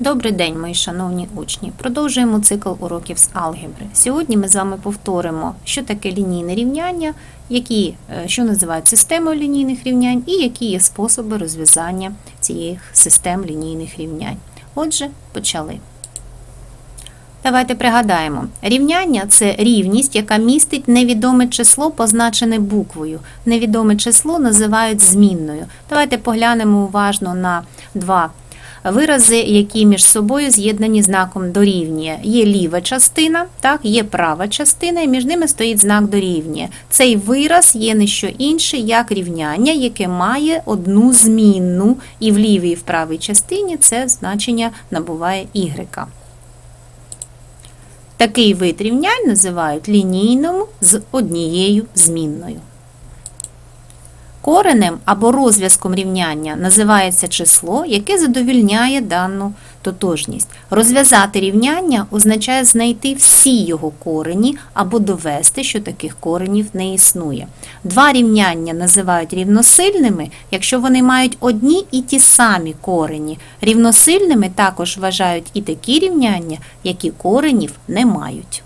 Добрий день, мої шановні учні. Продовжуємо цикл уроків з алгебри. Сьогодні ми з вами повторимо, що таке лінійне рівняння, які, е, що називають системою лінійних рівнянь, і які є способи розв'язання цих систем лінійних рівнянь. Отже, почали. Давайте пригадаємо, рівняння це рівність, яка містить невідоме число, позначене буквою. Невідоме число називають змінною. Давайте поглянемо уважно на два вирази, які між собою з'єднані знаком дорівнює. Є ліва частина, так, є права частина, і між ними стоїть знак дорівнює. Цей вираз є не що інше, як рівняння, яке має одну змінну, і в лівій і в правій частині це значення набуває y. Такий вид рівнянь називають лінійним з однією змінною. Коренем або розв'язком рівняння називається число, яке задовільняє дану тотожність. Розв'язати рівняння означає знайти всі його корені або довести, що таких коренів не існує. Два рівняння називають рівносильними, якщо вони мають одні і ті самі корені. Рівносильними також вважають і такі рівняння, які коренів не мають.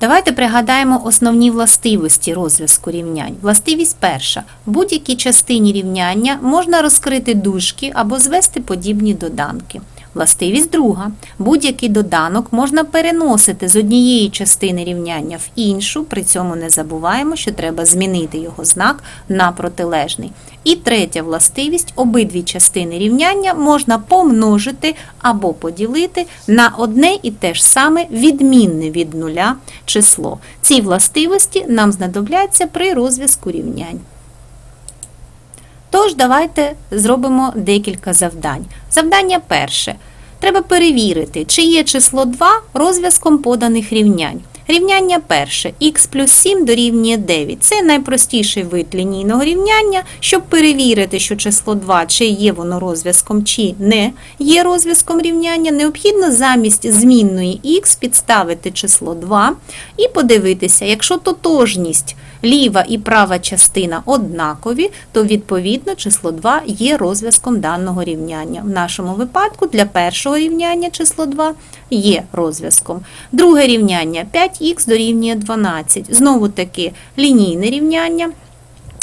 Давайте пригадаємо основні властивості розв'язку рівнянь. Властивість перша. В будь-якій частині рівняння можна розкрити дужки або звести подібні доданки. Властивість друга. Будь-який доданок можна переносити з однієї частини рівняння в іншу, при цьому не забуваємо, що треба змінити його знак на протилежний. І третя властивість обидві частини рівняння можна помножити або поділити на одне і те ж саме відмінне від нуля число. Ці властивості нам знадобляться при розв'язку рівнянь. Тож, давайте зробимо декілька завдань. Завдання перше. Треба перевірити, чи є число 2 розв'язком поданих рівнянь. Рівняння перше х плюс 7 дорівнює 9. Це найпростіший вид лінійного рівняння. Щоб перевірити, що число 2, чи є воно розв'язком, чи не є розв'язком рівняння, необхідно замість змінної х підставити число 2 і подивитися, якщо тотожність ліва і права частина однакові, то відповідно число 2 є розв'язком даного рівняння. В нашому випадку для першого рівняння число 2 є розв'язком. Друге рівняння 5х дорівнює 12. Знову таки лінійне рівняння.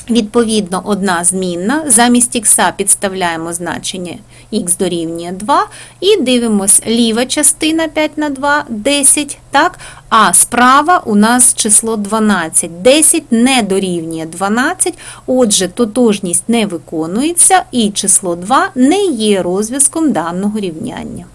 Відповідно, одна змінна. Замість х підставляємо значення х дорівнює 2 і дивимось ліва частина 5 на 2 10, так? А справа у нас число 12. 10 не дорівнює 12, отже, тотожність не виконується і число 2 не є розв'язком даного рівняння.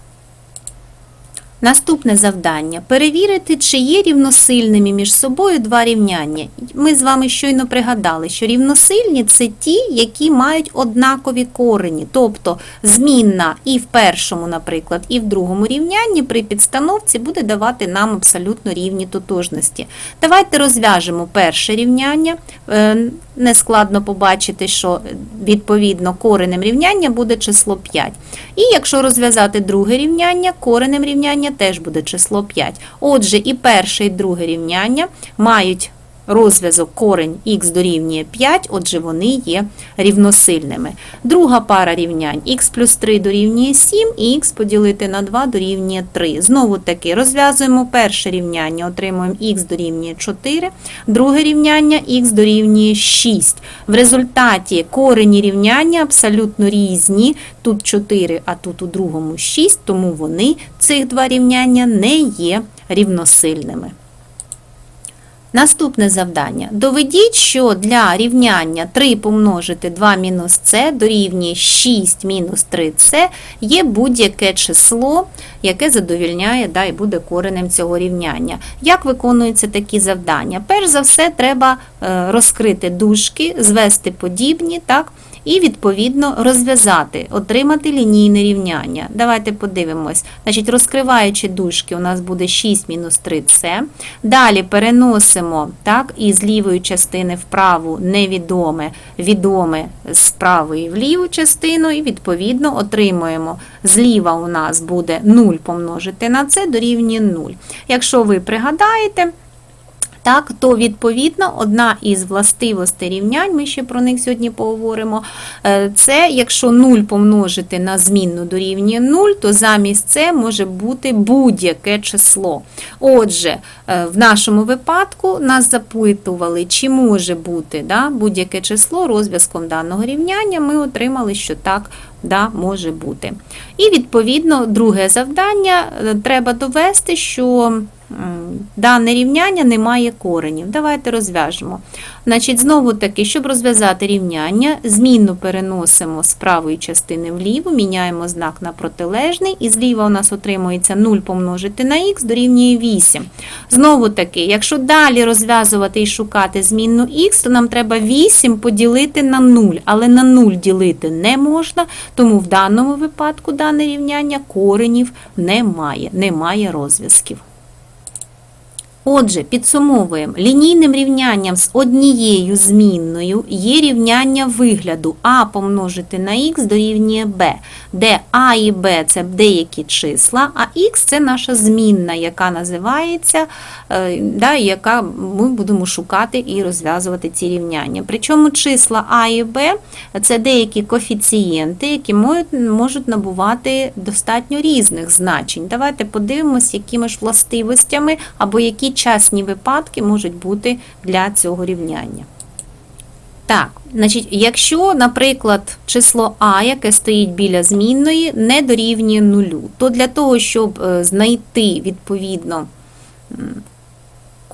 Наступне завдання перевірити, чи є рівносильними між собою два рівняння. Ми з вами щойно пригадали, що рівносильні це ті, які мають однакові корені, тобто змінна і в першому, наприклад, і в другому рівнянні при підстановці буде давати нам абсолютно рівні тотожності. Давайте розв'яжемо перше рівняння. Е, Нескладно побачити, що відповідно коренем рівняння буде число 5. І якщо розв'язати друге рівняння, коренем рівняння теж буде число 5. Отже, і перше, і друге рівняння мають розв'язок корень х дорівнює 5, отже, вони є рівносильними. Друга пара рівнянь х плюс 3 дорівнює 7 і х поділити на 2 дорівнює 3. Знову таки розв'язуємо перше рівняння, отримуємо х дорівнює 4, друге рівняння х дорівнює 6. В результаті корені рівняння абсолютно різні. Тут 4, а тут у другому 6, тому вони, цих два рівняння, не є рівносильними. Наступне завдання. Доведіть, що для рівняння 3 помножити 2 мінус c дорівнює 6 мінус 3c є будь-яке число, яке задовільняє да, і буде коренем цього рівняння. Як виконуються такі завдання? Перш за все, треба е, розкрити дужки, звести подібні, так? і, відповідно, розв'язати, отримати лінійне рівняння. Давайте подивимось. Значить, розкриваючи дужки, у нас буде 6 мінус 3c. Далі переносимо так, із лівої частини в праву невідоме, відоме з правої в ліву частину, і, відповідно, отримуємо. Зліва у нас буде 0 помножити на це дорівнює 0. Якщо ви пригадаєте, Так, то відповідно одна із властивостей рівнянь, ми ще про них сьогодні поговоримо. е, Це якщо 0 помножити на змінну дорівнює 0, то замість це може бути будь-яке число. Отже, е, в нашому випадку нас запитували, чи може бути да, будь-яке число розв'язком даного рівняння. Ми отримали, що так да, може бути. І відповідно, друге завдання е, треба довести, що дане рівняння не має коренів. Давайте розв'яжемо. Значить, знову таки, щоб розв'язати рівняння, змінну переносимо з правої частини вліву, міняємо знак на протилежний, і зліва у нас отримується 0 помножити на х дорівнює 8. Знову таки, якщо далі розв'язувати і шукати змінну х, то нам треба 8 поділити на 0, але на 0 ділити не можна, тому в даному випадку дане рівняння коренів немає, немає розв'язків. Отже, підсумовуємо, лінійним рівнянням з однією змінною є рівняння вигляду а помножити на х дорівнює b, де а і b – це деякі числа, а х – це наша змінна, яка називається, е, да, яка ми будемо шукати і розв'язувати ці рівняння. Причому числа а і b – це деякі коефіцієнти, які можуть набувати достатньо різних значень. Давайте подивимось, якими ж властивостями або які частні випадки можуть бути для цього рівняння. Так, значить, якщо, наприклад, число А, яке стоїть біля змінної, не дорівнює нулю, то для того, щоб е, знайти відповідно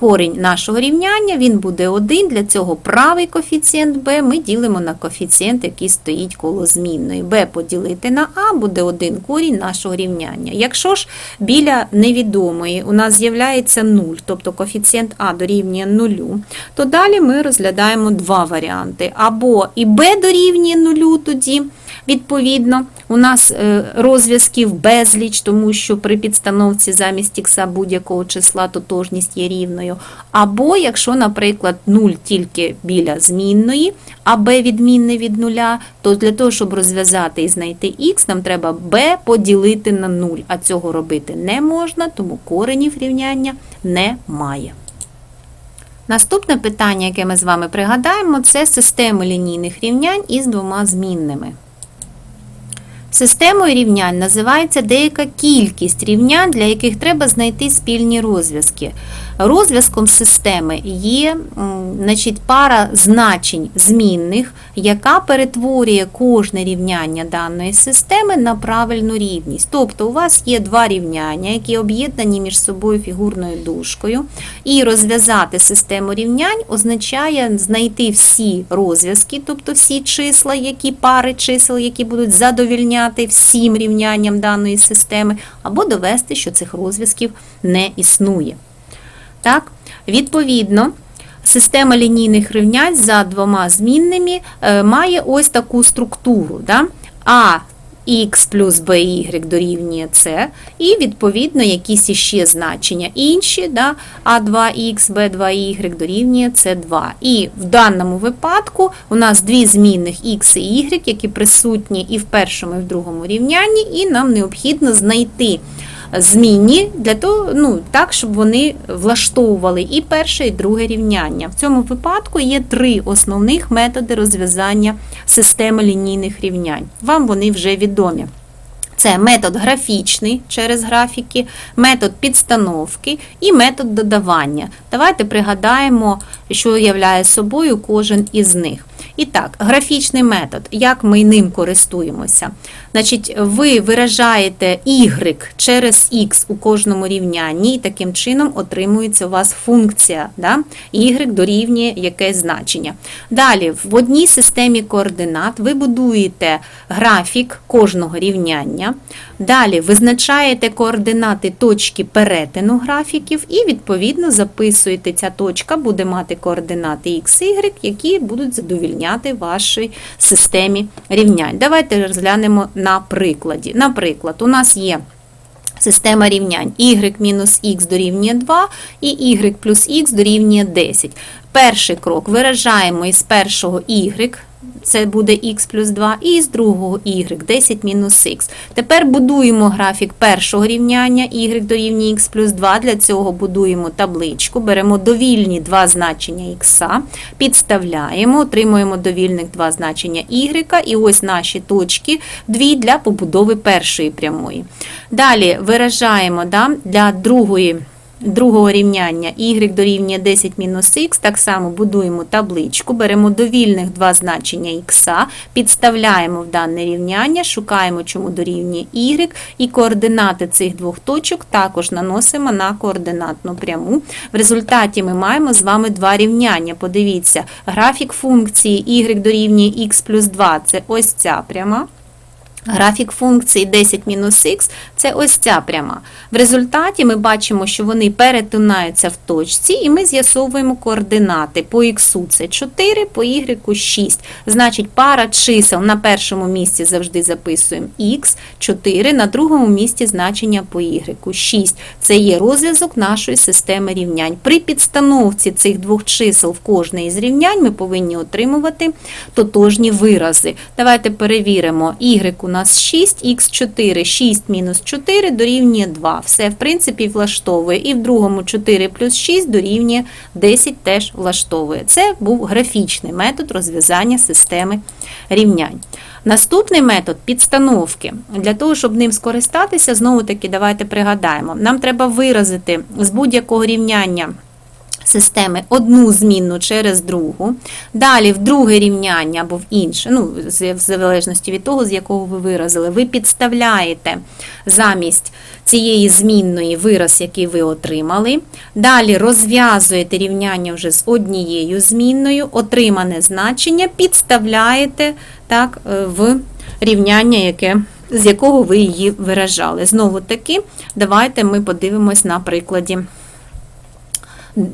корінь нашого рівняння, він буде 1. Для цього правий коефіцієнт b ми ділимо на коефіцієнт, який стоїть коло змінної. b поділити на а буде 1 корінь нашого рівняння. Якщо ж біля невідомої у нас з'являється 0, тобто коефіцієнт а дорівнює 0, то далі ми розглядаємо два варіанти. Або і b дорівнює 0 тоді, відповідно, у нас е, розв'язків безліч, тому що при підстановці замість х будь-якого числа тотожність є рівною. Або якщо, наприклад, 0 тільки біля змінної, а b відмінне від нуля, то для того, щоб розв'язати і знайти х, нам треба b поділити на 0, а цього робити не можна, тому коренів рівняння немає. Наступне питання, яке ми з вами пригадаємо, це системи лінійних рівнянь із двома змінними. Системою рівнянь називається деяка кількість рівнянь, для яких треба знайти спільні розв'язки. Розв'язком системи є значить, пара значень змінних, яка перетворює кожне рівняння даної системи на правильну рівність. Тобто у вас є два рівняння, які об'єднані між собою фігурною дужкою, і розв'язати систему рівнянь означає знайти всі розв'язки, тобто всі числа, які пари чисел, які будуть задовільняти всім рівнянням даної системи, або довести, що цих розв'язків не існує. Так, відповідно, система лінійних рівнянь за двома змінними е, має ось таку структуру. Да? А х плюс by дорівнює c, і відповідно якісь іще значення інші, да? а2х, b2y дорівнює c2. І в даному випадку у нас дві змінних x і y, які присутні і в першому, і в другому рівнянні, і нам необхідно знайти змінні для того, ну, так, щоб вони влаштовували і перше, і друге рівняння. В цьому випадку є три основних методи розв'язання системи лінійних рівнянь. Вам вони вже відомі. Це метод графічний через графіки, метод підстановки і метод додавання. Давайте пригадаємо, що являє собою кожен із них. І так, графічний метод, як ми ним користуємося. Значить, ви виражаєте y через x у кожному рівнянні, і таким чином отримується у вас функція. Да? y дорівнює якесь значення. Далі, в одній системі координат ви будуєте графік кожного рівняння. Далі визначаєте координати точки перетину графіків, і, відповідно, записуєте, ця точка буде мати координати x, y, які будуть задовільняти вашій системі рівнянь. Давайте розглянемо на прикладі. Наприклад, у нас є система рівнянь y мінус х дорівнює 2 і y плюс х дорівнює 10. Перший крок виражаємо із першого y це буде х плюс 2, і з другого y 10 мінус х. Тепер будуємо графік першого рівняння y дорівнює х плюс 2. Для цього будуємо табличку, беремо довільні два значення х, підставляємо, отримуємо довільних два значення y, і ось наші точки дві для побудови першої прямої. Далі виражаємо да, для другої другого рівняння y дорівнює 10 мінус х, так само будуємо табличку, беремо довільних два значення х, підставляємо в дане рівняння, шукаємо, чому дорівнює y, і координати цих двох точок також наносимо на координатну пряму. В результаті ми маємо з вами два рівняння. Подивіться, графік функції y дорівнює х плюс 2 це ось ця пряма. Графік функції 10 мінус х це ось ця пряма. В результаті ми бачимо, що вони перетинаються в точці, і ми з'ясовуємо координати. По х це 4, по y 6. Значить, пара чисел на першому місці завжди записуємо х, 4, на другому місці значення по y 6. Це є розв'язок нашої системи рівнянь. При підстановці цих двох чисел в кожне із рівнянь ми повинні отримувати тотожні вирази. Давайте перевіримо. y у нас 6, х4, 6 мінус 4 дорівнює 2. Все, в принципі, влаштовує. І в другому 4 плюс 6 дорівнює 10 теж влаштовує. Це був графічний метод розв'язання системи рівнянь. Наступний метод підстановки. Для того, щоб ним скористатися, знову таки, давайте пригадаємо, нам треба виразити з будь-якого рівняння системи одну змінну через другу, далі в друге рівняння або в інше, ну, в залежності від того, з якого ви виразили, ви підставляєте замість цієї змінної вираз, який ви отримали. Далі розв'язуєте рівняння вже з однією змінною, отримане значення підставляєте так, е, в рівняння, яке. З якого ви її виражали. Знову таки, давайте ми подивимось на прикладі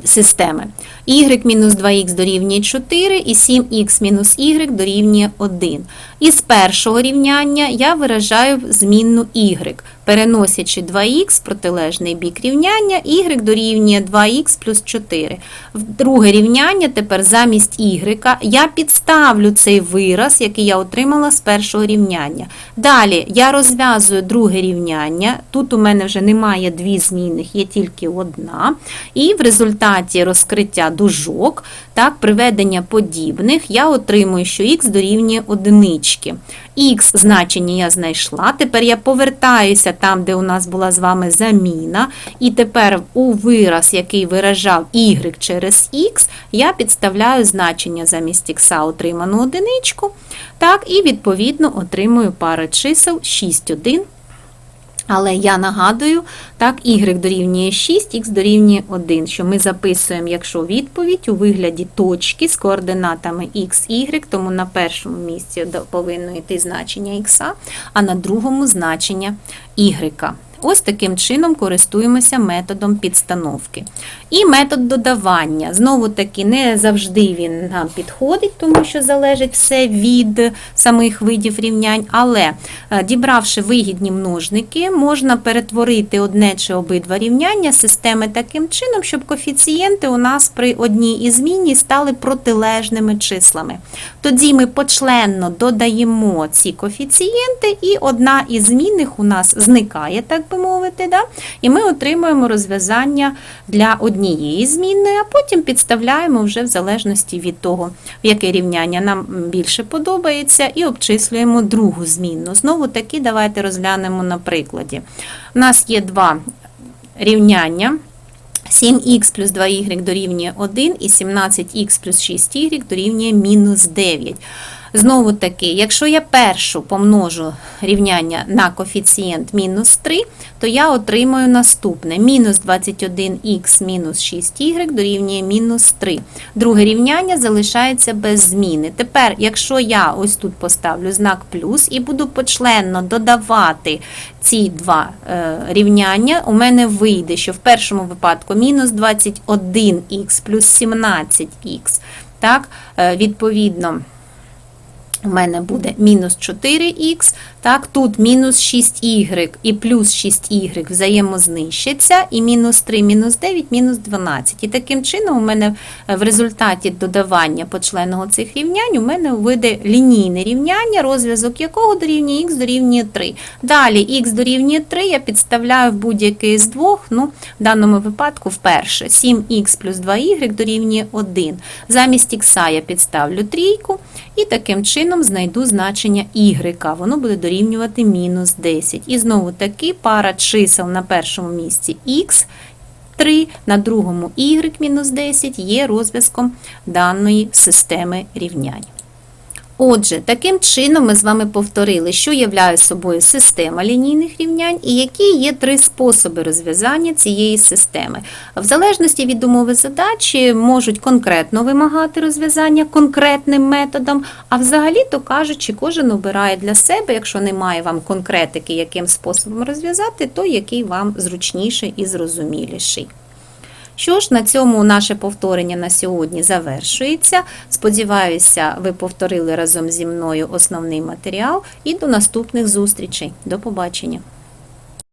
системи. y мінус 2х дорівнює 4 і 7х мінус y дорівнює 1. Із першого рівняння я виражаю змінну y, переносячи 2х в протилежний бік рівняння, y дорівнює 2х плюс 4. В друге рівняння тепер замість y я підставлю цей вираз, який я отримала з першого рівняння. Далі я розв'язую друге рівняння. Тут у мене вже немає дві змінних, є тільки одна. І в результаті розкриття дужок, так, приведення подібних, я отримую, що х дорівнює одинички. Х значення я знайшла. Тепер я повертаюся там, де у нас була з вами заміна. І тепер у вираз, який виражав y через x, я підставляю значення замість x отриману одиничку. Так, і відповідно отримую пару чисел 6, 1. Але я нагадую, так, y дорівнює 6, х дорівнює 1, що ми записуємо, якщо відповідь у вигляді точки з координатами x, y, тому на першому місці повинно йти значення х, а на другому значення y. Ось таким чином користуємося методом підстановки. І метод додавання. Знову таки, не завжди він нам підходить, тому що залежить все від самих видів рівнянь, але е, дібравши вигідні множники, можна перетворити одне чи обидва рівняння системи таким чином, щоб коефіцієнти у нас при одній із змінній стали протилежними числами. Тоді ми почленно додаємо ці коефіцієнти, і одна із змінних у нас зникає, так би мовити, да? і ми отримуємо розв'язання для однієї змінної, а потім підставляємо вже в залежності від того, яке рівняння нам більше подобається, і обчислюємо другу змінну. Знову таки, давайте розглянемо на прикладі. У нас є два рівняння. 7х плюс 2y дорівнює 1 і 17х плюс 6y дорівнює мінус 9. Знову таки, якщо я першу помножу рівняння на коефіцієнт мінус 3, то я отримую наступне. Мінус 21х мінус 6y дорівнює мінус 3. Друге рівняння залишається без зміни. Тепер, якщо я ось тут поставлю знак плюс і буду почленно додавати ці два е, рівняння, у мене вийде, що в першому випадку мінус 21х плюс 17х, так, е, відповідно, у мене буде мінус 4х, так, тут мінус 6y і плюс 6y взаємознищаться, і мінус 3, мінус 9, мінус 12. І таким чином у мене е, в результаті додавання почленого цих рівнянь у мене вийде лінійне рівняння, розв'язок якого дорівнює х дорівнює 3. Далі х дорівнює 3 я підставляю в будь-який з двох, ну, в даному випадку вперше. 7х плюс 2y дорівнює 1. Замість х я підставлю трійку і таким чином знайду значення y. Воно буде дорівнювати мінус 10. І знову таки пара чисел на першому місці х, 3, на другому y мінус 10 є розв'язком даної системи рівнянь. Отже, таким чином ми з вами повторили, що являє собою система лінійних рівнянь і які є три способи розв'язання цієї системи. В залежності від умови задачі можуть конкретно вимагати розв'язання конкретним методом, а взагалі, то кажучи, кожен обирає для себе, якщо немає вам конкретики, яким способом розв'язати, то який вам зручніший і зрозуміліший. Що ж, на цьому наше повторення на сьогодні завершується. Сподіваюся, ви повторили разом зі мною основний матеріал і до наступних зустрічей. До побачення!